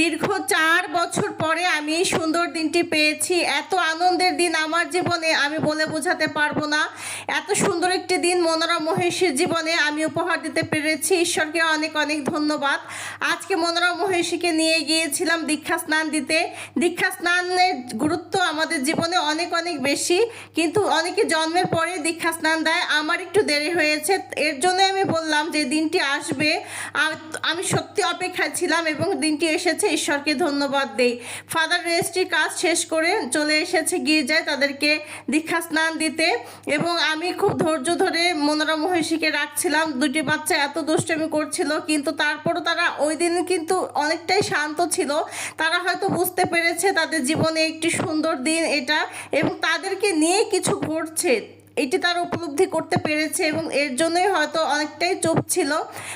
দীর্ঘ চার বছর পরে আমি এই সুন্দর দিনটি পেয়েছি। এত আনন্দের দিন আমার জীবনে আমি বলে বোঝাতে পারব না। এত সুন্দর একটি দিন মনোরম মহেশের জীবনে আমি উপহার দিতে পেরেছি। ঈশ্বরকে অনেক অনেক ধন্যবাদ। আজকে মনোরম মহেশীকে নিয়ে গিয়েছিলাম দীক্ষা স্নান দিতে। দীক্ষা স্নানের গুরুত্ব আমাদের জীবনে অনেক অনেক বেশি। কিন্তু অনেকে জন্মের পরে দীক্ষা স্নান দেয়। আমার একটু দেরি হয়েছে। এর জন্য আমি বললাম যে দিনটি আসবে। আমি সত্যি অপেক্ষায় ছিলাম এবং দিনটি এসেছে। ঈশ্বরকে ধন্যবাদ দেই। ফাদার রেজিস্ট্রির কাজ শেষ করে চলে এসেছে গির্জায় তাদেরকে দীক্ষা স্নান দিতে। এবং আমি খুব ধৈর্য ধরে মনোরম মহিষীকে রাখছিলাম। দুটি বাচ্চা এত দুষ্টমি করছিল, কিন্তু তারপরও তারা ওই দিন কিন্তু অনেকটাই শান্ত ছিল। তারা হয়তো বুঝতে পেরেছে তাদের জীবনে একটি সুন্দর দিন এটা এবং তাদেরকে নিয়ে কিছু ঘটছে। এটি তার উপলব্ধি করতে পেরেছে এবং এর জন্যই হয়তো অনেকটাই চুপ ছিল।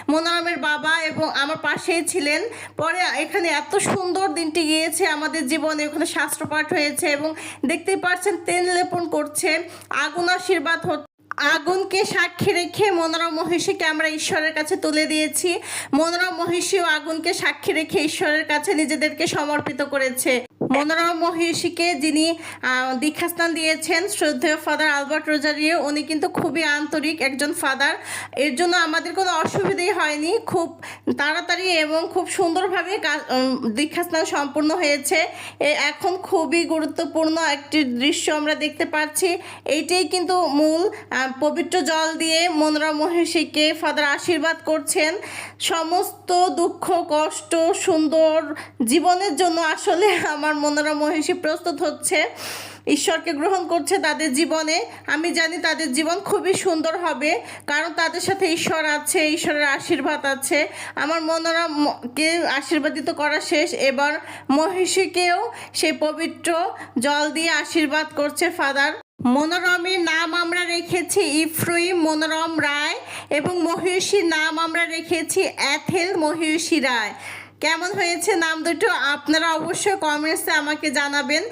মনোরমের বাবা এবং আমার পাশেই ছিলেন। পরে এখানে এত সুন্দর দিনটি গিয়েছে, আমাদের জীবনে ওখানে শাস্ত্রপাঠ হয়েছে এবং দেখতেই পাচ্ছেন তেল লেপন করছে। আগুন আশীর্বাদ হচ্ছে। আগুনকে সাক্ষী রেখে মনোরম মহিষীকে আমরা ঈশ্বরের কাছে তুলে দিয়েছি। মনোরম মহিষীও আগুনকে সাক্ষী রেখে ঈশ্বরের কাছে নিজেদেরকে সমর্পিত করেছে। মনোরম মহিষীকে যিনি দীক্ষাস্থান দিয়েছেন শ্রদ্ধেয় ফাদার আলবার্ট রোজারিও উনি কিন্তু খুবই আন্তরিক একজন ফাদার। এর জন্য আমাদের কোনো অসুবিধাই হয়নি। খুব তাড়াতাড়ি এবং খুব সুন্দরভাবে উম, সম্পূর্ণ হয়েছে। এখন খুবই গুরুত্বপূর্ণ একটি দৃশ্য আমরা দেখতে পাচ্ছি। এইটাই কিন্তু মূল পবিত্র জল দিয়ে মনোরম মহিষীকে ফাদার আশীর্বাদ করছেন। সমস্ত দুঃখ কষ্ট সুন্দর জীবনের জন্য আসলে আমার মনোরম মহিষী প্রস্তুত হচ্ছে, ঈশ্বরকে গ্রহণ করছে তাদের জীবনে। আমি জানি তাদের জীবন খুবই সুন্দর হবে, কারণ তাদের সাথে ঈশ্বর আছে, ঈশ্বরের আশীর্বাদ আছে। আমার মনোরমকে আশীর্বাদিত করা শেষ, এবার মহিষীকেও সেই পবিত্র জল দিয়ে আশীর্বাদ করছে ফাদার। মনোরমের নাম আমরা রেখেছি ইফ্রুইম মনোরম রায় এবং মহিষীর নাম আমরা রেখেছি অ্যাথেল মহিষী রায়। কেমন হয়েছে নাম দুটো আপনারা অবশ্যই কমেন্টসে আমাকে জানাবেন।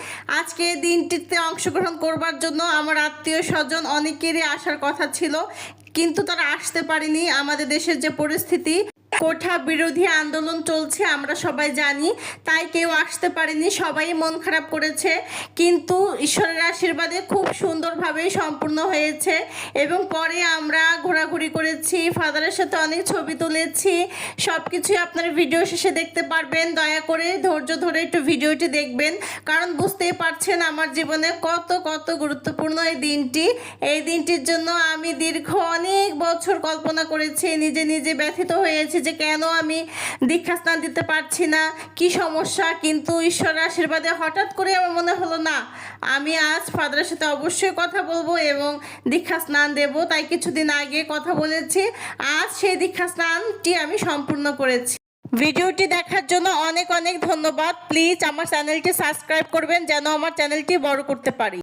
আজকে দিনটিতে অংশগ্রহণ করবার জন্য আমার আত্মীয় স্বজন অনেকেরই আসার কথা ছিল, কিন্তু তারা আসতে পারেনি আমাদের দেশের যে পরিস্থিতি। কোঠা বিরোধী আন্দোলন চলছে, আমরা সবাই জানি। তাই কেউ আসতে পারেনি, সবাই মন খারাপ করেছে। কিন্তু ঈশ্বরের আশীর্বাদে খুব সুন্দরভাবে সম্পূর্ণ হয়েছে। এবং পরে আমরা ঘোরাঘুরি করেছি, ফাদারের সাথে অনেক ছবি তুলেছি। সব কিছুই আপনার ভিডিও শেষে দেখতে পারবেন। দয়া করে ধৈর্য ধরে একটু ভিডিওটি দেখবেন। কারণ বুঝতেই পারছেন আমার জীবনে কত কত গুরুত্বপূর্ণ এই দিনটি। এই দিনটির জন্য আমি দীর্ঘ অনেক বছর কল্পনা করেছি, নিজে নিজে ব্যথিত হয়েছি যে কেন আমি দীক্ষা স্নান দিতে পারছি না? কি সমস্যা? কিন্তু ঈশ্বরের আশীর্বাদে হঠাৎ করে আমার মনে হলো, না, আমি আজ ফাদারের সাথে অবশ্যই কথা বলব এবং দীক্ষা স্নান দেব। তাই কিছুদিন আগে কথা বলেছি। আজ সেই দীক্ষা স্নানটি আমি সম্পূর্ণ করেছি। ভিডিওটি দেখার জন্য অনেক অনেক ধন্যবাদ। প্লিজ আমার চ্যানেলটি সাবস্ক্রাইব করবেন যেন আমার চ্যানেলটি বড় করতে পারি।